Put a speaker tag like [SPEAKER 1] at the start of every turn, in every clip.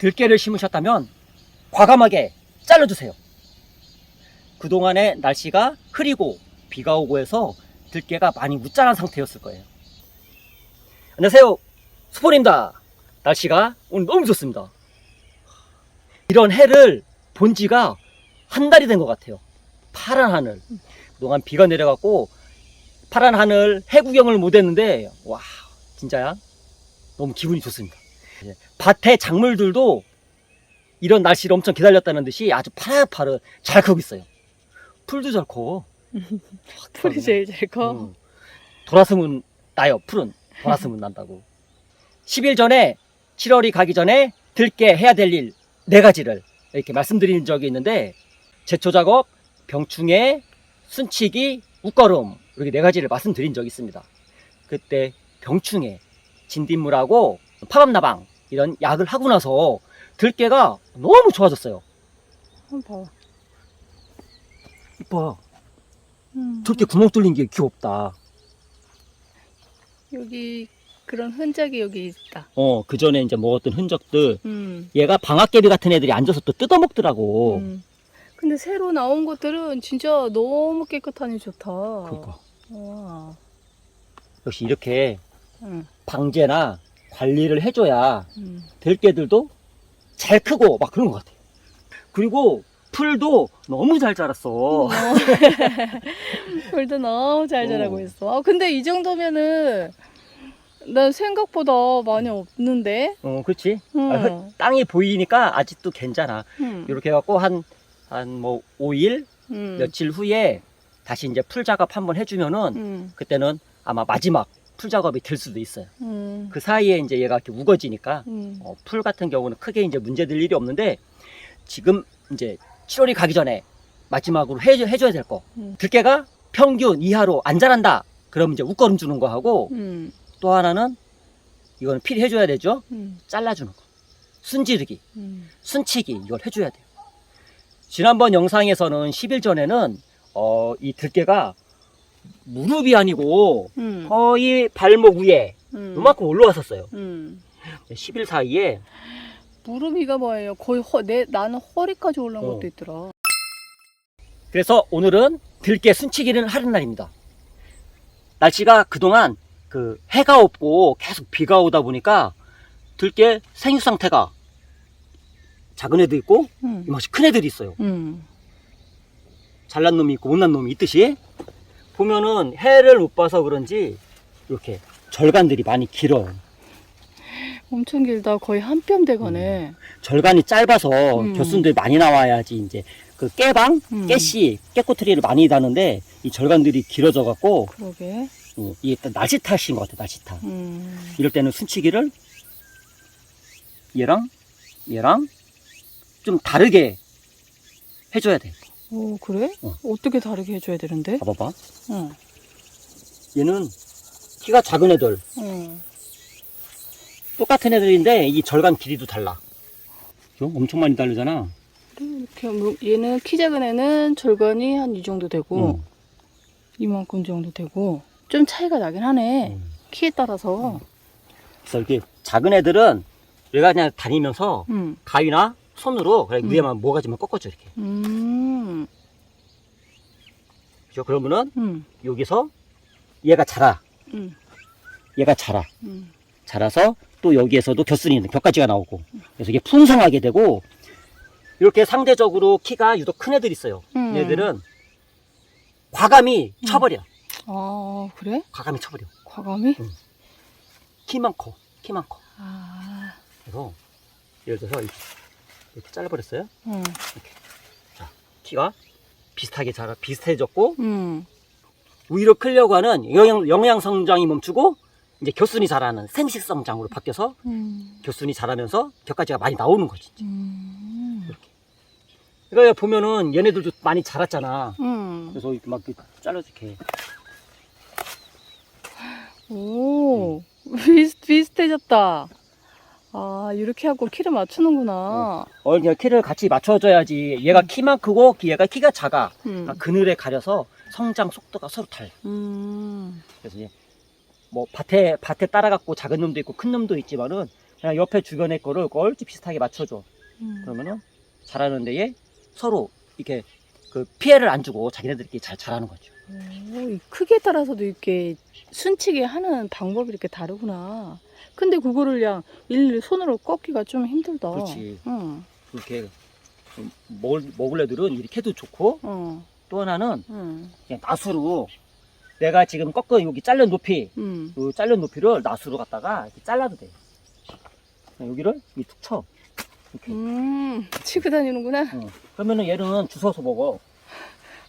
[SPEAKER 1] 들깨를 심으셨다면 과감하게 잘라주세요. 그동안의 날씨가 흐리고 비가 오고 해서 들깨가 많이 무짠한 상태였을 거예요. 안녕하세요. 수포입니다. 날씨가 오늘 너무 좋습니다. 이런 해를 본 지가 한 달이 된 것 같아요. 파란 하늘. 그동안 비가 내려갖고 파란 하늘 해 구경을 못 했는데, 와, 진짜야. 너무 기분이 좋습니다. 밭의 작물들도 이런 날씨를 엄청 기다렸다는 듯이 아주 파릇파릇 잘 크고 있어요. 풀도 잘 커.
[SPEAKER 2] 풀이 제일 잘 커.
[SPEAKER 1] 음. 돌아서면 나요. 풀은 돌아서면 난다고. 10일 전에 7월이 가기 전에 들게 해야 될 일 네 가지를 이렇게 말씀드린 적이 있는데 제초 작업, 병충해, 순치기, 웃걸음 이렇게 네 가지를 말씀드린 적이 있습니다. 그때 병충해, 진딧물하고 파밤나방 이런 약을 하고 나서 들깨가 너무 좋아졌어요.
[SPEAKER 2] 한번 봐봐.
[SPEAKER 1] 이뻐.
[SPEAKER 2] 음.
[SPEAKER 1] 저렇게 구멍 뚫린 게 귀엽다.
[SPEAKER 2] 여기 그런 흔적이 여기 있다.
[SPEAKER 1] 어, 그 전에 이제 먹었던 흔적들
[SPEAKER 2] 음.
[SPEAKER 1] 얘가 방앗개비 같은 애들이 앉아서 또 뜯어먹더라고.
[SPEAKER 2] 음. 근데 새로 나온 것들은 진짜 너무 깨끗하니 좋다.
[SPEAKER 1] 그러니까
[SPEAKER 2] 와.
[SPEAKER 1] 역시 이렇게
[SPEAKER 2] 응.
[SPEAKER 1] 방제나 관리를 해줘야
[SPEAKER 2] 음.
[SPEAKER 1] 들깨들도 잘 크고 막 그런 것 같아. 그리고 풀도 너무 잘 자랐어.
[SPEAKER 2] 풀도 너무 잘 자라고
[SPEAKER 1] 어.
[SPEAKER 2] 있어. 아, 근데 이 정도면은 난 생각보다 많이 없는데.
[SPEAKER 1] 어, 그렇지.
[SPEAKER 2] 응.
[SPEAKER 1] 아, 흙- 땅이 보이니까 아직도 괜찮아.
[SPEAKER 2] 음.
[SPEAKER 1] 이렇게 해갖고 한, 한 뭐 5일,
[SPEAKER 2] 음.
[SPEAKER 1] 며칠 후에 다시 이제 풀 작업 한번 해주면은
[SPEAKER 2] 음.
[SPEAKER 1] 그때는 아마 마지막 풀 작업이 될 수도 있어요.
[SPEAKER 2] 음.
[SPEAKER 1] 그 사이에 이제 얘가 이렇게 우거지니까
[SPEAKER 2] 음.
[SPEAKER 1] 어, 풀 같은 경우는 크게 이제 문제될 일이 없는데 지금 이제 7월이 가기 전에 마지막으로 해줘, 해줘야 될 거.
[SPEAKER 2] 음.
[SPEAKER 1] 들깨가 평균 이하로 안 자란다. 그럼 이제 웃거름 주는 거 하고
[SPEAKER 2] 음.
[SPEAKER 1] 또 하나는 이거는 필히 해줘야 되죠.
[SPEAKER 2] 음.
[SPEAKER 1] 잘라주는 거. 순지르기,
[SPEAKER 2] 음.
[SPEAKER 1] 순치기 이걸 해줘야 돼요. 지난번 영상에서는 10일 전에는 어, 이 들깨가 무릎이 아니고
[SPEAKER 2] 음.
[SPEAKER 1] 거의 발목 위에
[SPEAKER 2] 음.
[SPEAKER 1] 요만큼 올라왔었어요.
[SPEAKER 2] 음.
[SPEAKER 1] 10일 사이에
[SPEAKER 2] 무릎이가 뭐예요? 거의 허, 내, 나는 허리까지 올라온
[SPEAKER 1] 어.
[SPEAKER 2] 것도 있더라.
[SPEAKER 1] 그래서 오늘은 들깨 순치기를 하는 날입니다. 날씨가 그동안 그 해가 없고 계속 비가 오다 보니까 들깨 생육 상태가 작은 애도 있고
[SPEAKER 2] 음.
[SPEAKER 1] 이만치 큰 애들이 있어요.
[SPEAKER 2] 음.
[SPEAKER 1] 잘난 놈이 있고 못난 놈이 있듯이 보면은 해를 못 봐서 그런지 이렇게 절간들이 많이 길어요.
[SPEAKER 2] 엄청 길다. 거의 한 뼘 되가네.
[SPEAKER 1] 절간이 짧아서
[SPEAKER 2] 음.
[SPEAKER 1] 겨순들이 많이 나와야지 이제 그 깨방,
[SPEAKER 2] 음.
[SPEAKER 1] 깨씨, 깨꼬트리를 많이 다는데 이 절간들이 길어져 갖고
[SPEAKER 2] 그러게.
[SPEAKER 1] 어, 이게 일단 날씨 탓인 것 같아, 날씨 탓.
[SPEAKER 2] 음.
[SPEAKER 1] 이럴 때는 순치기를 얘랑 얘랑 좀 다르게 해줘야 돼.
[SPEAKER 2] 오, 그래?
[SPEAKER 1] 어.
[SPEAKER 2] 어. 떻게 다르게 해줘야 되는데?
[SPEAKER 1] 봐봐봐.
[SPEAKER 2] 응.
[SPEAKER 1] 얘는 키가 작은 애들,
[SPEAKER 2] 응.
[SPEAKER 1] 똑같은 애들인데 이 절간 길이도 달라. 그죠? 엄청 많이 다르잖아.
[SPEAKER 2] 이렇게 뭐, 얘는 키 작은 애는 절간이 한 이 정도 되고
[SPEAKER 1] 응.
[SPEAKER 2] 이만큼 정도 되고 좀 차이가 나긴 하네.
[SPEAKER 1] 응.
[SPEAKER 2] 키에 따라서.
[SPEAKER 1] 그래서 이렇게 작은 애들은 얘가 그냥 다니면서
[SPEAKER 2] 음.
[SPEAKER 1] 가위나 손으로 그냥
[SPEAKER 2] 음.
[SPEAKER 1] 위에만 모가지만 꺾어줘 이렇게.
[SPEAKER 2] 음.
[SPEAKER 1] 그죠? 그러면은
[SPEAKER 2] 음.
[SPEAKER 1] 여기서 얘가 자라.
[SPEAKER 2] 음.
[SPEAKER 1] 얘가 자라.
[SPEAKER 2] 음.
[SPEAKER 1] 자라서 또 여기에서도 곁순이 있는 곁가지가 나오고 그래서 이게 풍성하게 되고 이렇게 상대적으로 키가 유독 큰 애들이 있어요.
[SPEAKER 2] 음.
[SPEAKER 1] 얘들은 과감히
[SPEAKER 2] 음.
[SPEAKER 1] 쳐버려.
[SPEAKER 2] 아, 그래?
[SPEAKER 1] 과감히 쳐버려.
[SPEAKER 2] 과감히?
[SPEAKER 1] 키만 커. 키만 커.
[SPEAKER 2] 아.
[SPEAKER 1] 그래서 예를 들어서 이렇게, 이렇게 잘라버렸어요.
[SPEAKER 2] 응.
[SPEAKER 1] 키가 비슷하게 자라 비슷해졌고
[SPEAKER 2] 음.
[SPEAKER 1] 위로 크려고 하는 영양, 영양 성장이 멈추고 이제 곁순이 자라는 생식 성장으로 바뀌어서
[SPEAKER 2] 음.
[SPEAKER 1] 곁순이 자라면서 곁가지가 많이 나오는 거지.
[SPEAKER 2] 음.
[SPEAKER 1] 그러니까 보면은 얘네들도 많이 자랐잖아.
[SPEAKER 2] 음.
[SPEAKER 1] 그래서 이렇게 막 이렇게 잘라줄게.
[SPEAKER 2] 오, 비슷, 비슷해졌다. 아, 이렇게 하고 키를 맞추는구나.
[SPEAKER 1] 어, 그냥 키를 같이 맞춰줘야지. 얘가 키만 크고 얘가 키가 작아.
[SPEAKER 2] 음.
[SPEAKER 1] 그러니까 그늘에 가려서 성장 속도가 서로 달라.
[SPEAKER 2] 음.
[SPEAKER 1] 그래서 이제 뭐 밭에 밭에 따라갖고 작은 놈도 있고 큰 놈도 있지만은 그냥 옆에 주변에 거를 얼추 비슷하게 맞춰줘.
[SPEAKER 2] 음.
[SPEAKER 1] 그러면은 자라는 데에 서로 이렇게 그 피해를 안 주고 자기네들끼리 잘 자라는 거죠.
[SPEAKER 2] 오, 이 크기에 따라서도 이렇게 순치게 하는 방법이 이렇게 다르구나. 근데 그거를 그냥 일일이 손으로 꺾기가 좀 힘들다.
[SPEAKER 1] 그렇지.
[SPEAKER 2] 응,
[SPEAKER 1] 이렇게 좀 먹을, 먹을 애들은 이렇게 해도 좋고
[SPEAKER 2] 어,
[SPEAKER 1] 또 하나는
[SPEAKER 2] 응,
[SPEAKER 1] 그냥 낫으로 내가 지금 꺾은 여기 잘른 높이
[SPEAKER 2] 응.
[SPEAKER 1] 그 잘른 높이를 낫으로 갖다가 이렇게 잘라도 돼. 그냥 여기를 이툭 쳐. 이렇게.
[SPEAKER 2] 음, 치고 다니는구나.
[SPEAKER 1] 어. 그러면은 얘는 주워서 먹어.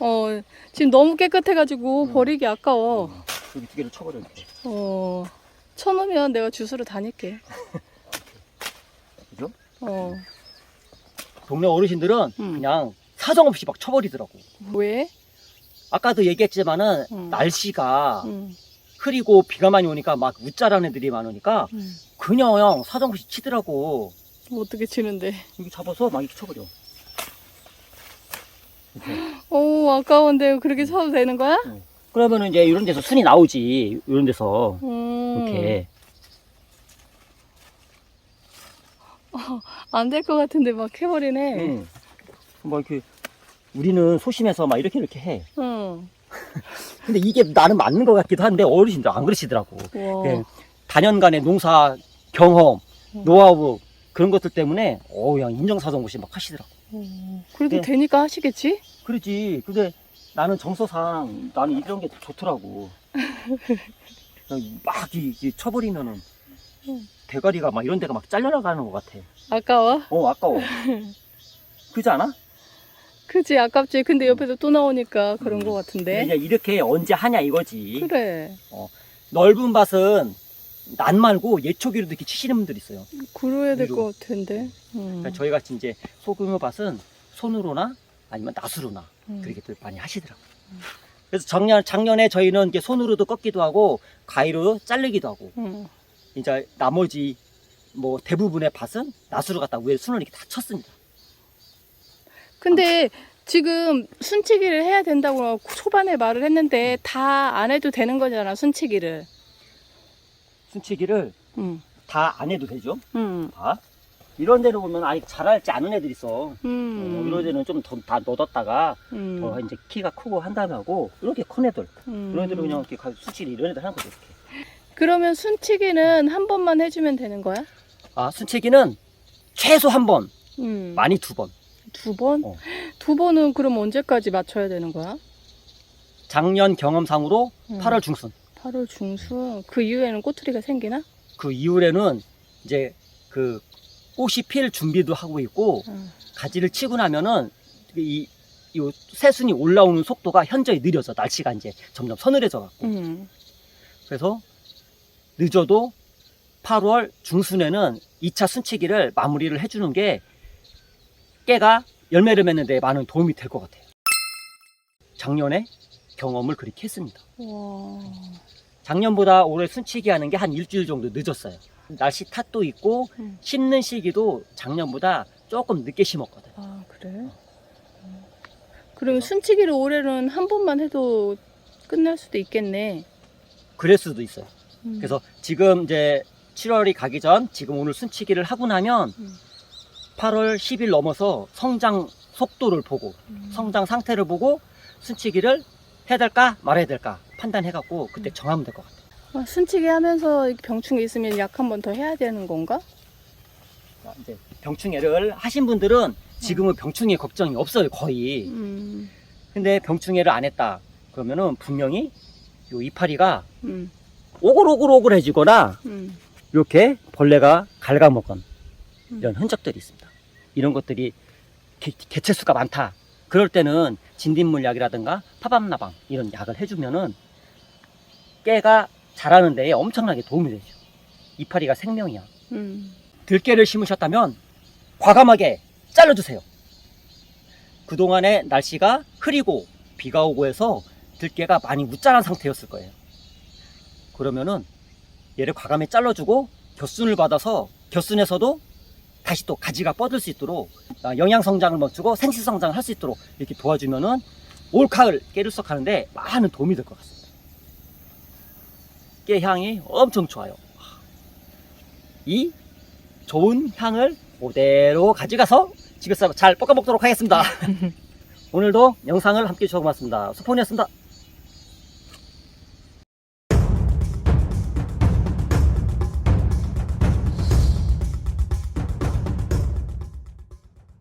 [SPEAKER 2] 어, 지금 너무 깨끗해가지고
[SPEAKER 1] 음.
[SPEAKER 2] 버리기 아까워.
[SPEAKER 1] 어. 여기 두 개를 쳐버려 이렇게.
[SPEAKER 2] 어, 쳐놓으면 내가 주스로 다닐게.
[SPEAKER 1] 그죠?
[SPEAKER 2] 어,
[SPEAKER 1] 동네 어르신들은
[SPEAKER 2] 음.
[SPEAKER 1] 그냥 사정없이 막 쳐버리더라고.
[SPEAKER 2] 왜?
[SPEAKER 1] 아까도 얘기했지만은
[SPEAKER 2] 음.
[SPEAKER 1] 날씨가
[SPEAKER 2] 응,
[SPEAKER 1] 흐리고 비가 많이 오니까 막 웃자라는 애들이 많으니까
[SPEAKER 2] 응.
[SPEAKER 1] 그냥 사정없이 치더라고.
[SPEAKER 2] 어떻게 치는데?
[SPEAKER 1] 여기 잡아서 막 이렇게 쳐버려.
[SPEAKER 2] 오, 아까운데 그렇게 쳐도 되는 거야?
[SPEAKER 1] 그러면은 이제 이런 데서 순이 나오지. 이런 데서
[SPEAKER 2] 음.
[SPEAKER 1] 이렇게.
[SPEAKER 2] 안 될 것 같은데 막 해버리네.
[SPEAKER 1] 응. 뭐 이렇게 우리는 소심해서 막 이렇게 이렇게 해.
[SPEAKER 2] 응.
[SPEAKER 1] 근데 이게 나는 맞는 것 같기도 한데 어르신들 안 그러시더라고.
[SPEAKER 2] 와.
[SPEAKER 1] 네. 다년간의 농사 경험,
[SPEAKER 2] 음.
[SPEAKER 1] 노하우 그런 것들 때문에 어 그냥 인정사정없이 막 하시더라고.
[SPEAKER 2] 음, 그래도
[SPEAKER 1] 네.
[SPEAKER 2] 되니까 하시겠지?
[SPEAKER 1] 그러지. 근데 나는 정서상 나는 이런 게 좋더라고. 그냥 막 이, 이 쳐버리면은
[SPEAKER 2] 응.
[SPEAKER 1] 대가리가 막 이런 데가 막 잘려나가는 것 같아.
[SPEAKER 2] 아까워?
[SPEAKER 1] 어 아까워. 그지 않아?
[SPEAKER 2] 그지 아깝지. 근데 옆에서 또 나오니까 그런
[SPEAKER 1] 음.
[SPEAKER 2] 것 같은데.
[SPEAKER 1] 이제 이렇게 언제 하냐 이거지.
[SPEAKER 2] 그래.
[SPEAKER 1] 넓은 밭은 난 말고 예초기로 이렇게 치시는 분들 있어요.
[SPEAKER 2] 그래야 될. 것 같은데. 음.
[SPEAKER 1] 그러니까 저희 같이 이제 소규모 밭은 손으로나 아니면 낫으로나
[SPEAKER 2] 음.
[SPEAKER 1] 그렇게들 많이 하시더라고요. 그래서 작년, 작년에 저희는 이렇게 손으로도 꺾기도 하고 가위로 자르기도 하고
[SPEAKER 2] 음.
[SPEAKER 1] 이제 나머지 뭐 대부분의 밭은 낫으로 갖다 위에 순을 이렇게 다 쳤습니다.
[SPEAKER 2] 근데 지금 순치기를 해야 된다고 초반에 말을 했는데 다 안 해도 되는 거잖아, 순치기를.
[SPEAKER 1] 순치기를
[SPEAKER 2] 음.
[SPEAKER 1] 다 안 해도 되죠.
[SPEAKER 2] 음.
[SPEAKER 1] 다. 이런 데를 보면 아직 자랄지 않은 애들 있어.
[SPEAKER 2] 음.
[SPEAKER 1] 어, 이런 데는 좀더다 넣었다가
[SPEAKER 2] 음.
[SPEAKER 1] 더 이제 키가 크고 한 다음에 하고 이렇게 큰 애들
[SPEAKER 2] 음.
[SPEAKER 1] 이런 애들은 그냥 이렇게 가- 순치기 이런 애들 하는 거죠. 이렇게.
[SPEAKER 2] 그러면 순치기는 한 번만 해주면 되는 거야?
[SPEAKER 1] 아 순치기는 최소 한 번,
[SPEAKER 2] 음.
[SPEAKER 1] 많이 두 번.
[SPEAKER 2] 두 번?
[SPEAKER 1] 어.
[SPEAKER 2] 두 번은 그럼 언제까지 맞춰야 되는 거야?
[SPEAKER 1] 작년 경험상으로
[SPEAKER 2] 음.
[SPEAKER 1] 8월 중순.
[SPEAKER 2] 8월 중순. 그 이후에는 꼬투리가 생기나?
[SPEAKER 1] 그 이후에는 이제 그 꽃이 필 준비도 하고 있고
[SPEAKER 2] 음.
[SPEAKER 1] 가지를 치고 나면은 이, 이 새순이 올라오는 속도가 현저히 느려져 날씨가 이제 점점 서늘해져 갖고
[SPEAKER 2] 음.
[SPEAKER 1] 그래서 늦어도 8월 중순에는 2차 순치기를 마무리를 해주는 게 깨가 열매를 맺는 데 많은 도움이 될 것 같아요. 작년에 경험을 그렇게 했습니다.
[SPEAKER 2] 와.
[SPEAKER 1] 작년보다 올해 순치기 하는 게 한 일주일 정도 늦었어요. 날씨 탓도 있고
[SPEAKER 2] 음.
[SPEAKER 1] 심는 시기도 작년보다 조금 늦게 심었거든.
[SPEAKER 2] 아, 그래? 음. 그러면 순치기를 올해는 한 번만 해도 끝날 수도 있겠네.
[SPEAKER 1] 그럴 수도 있어요.
[SPEAKER 2] 음.
[SPEAKER 1] 그래서 지금 이제 7월이 가기 전 지금 오늘 순치기를 하고 나면
[SPEAKER 2] 음.
[SPEAKER 1] 8월 10일 넘어서 성장 속도를 보고
[SPEAKER 2] 음.
[SPEAKER 1] 성장 상태를 보고 순치기를 해야 될까 말아야 될까 판단해갖고 그때
[SPEAKER 2] 음.
[SPEAKER 1] 정하면 될 것 같아요.
[SPEAKER 2] 아, 순치기 하면서 병충해 있으면 약 한 번 더 해야 되는 건가?
[SPEAKER 1] 자, 이제 병충해를 하신 분들은 지금은 병충해 걱정이 없어요 거의.
[SPEAKER 2] 음.
[SPEAKER 1] 근데 병충해를 안 했다 그러면은 분명히 요 이파리가
[SPEAKER 2] 음.
[SPEAKER 1] 오글오글오글해지거나
[SPEAKER 2] 음.
[SPEAKER 1] 이렇게 벌레가 갉아먹은
[SPEAKER 2] 음.
[SPEAKER 1] 이런 흔적들이 있습니다. 이런 것들이 개, 개체수가 많다. 그럴 때는 진딧물 약이라든가 파밤나방 이런 약을 해주면은 깨가 자라는 데에 엄청나게 도움이 되죠. 이파리가 생명이야.
[SPEAKER 2] 음.
[SPEAKER 1] 들깨를 심으셨다면 과감하게 잘라주세요. 그동안에 날씨가 흐리고 비가 오고 해서 들깨가 많이 웃자란 상태였을 거예요. 그러면은 얘를 과감히 잘라주고 겨순을 받아서 겨순에서도 다시 또 가지가 뻗을 수 있도록 아, 영양 성장을 멈추고 생시 성장을 할 수 있도록 이렇게 도와주면은 올 가을 깨를 썩하는데 많은 도움이 될 것 같습니다. 깨 향이 엄청 좋아요. 이 좋은 향을 그대로 가져가서 집에서 잘 볶아 먹도록 하겠습니다. 오늘도 영상을 함께 해주셔서 고맙습니다. 수폰이었습니다.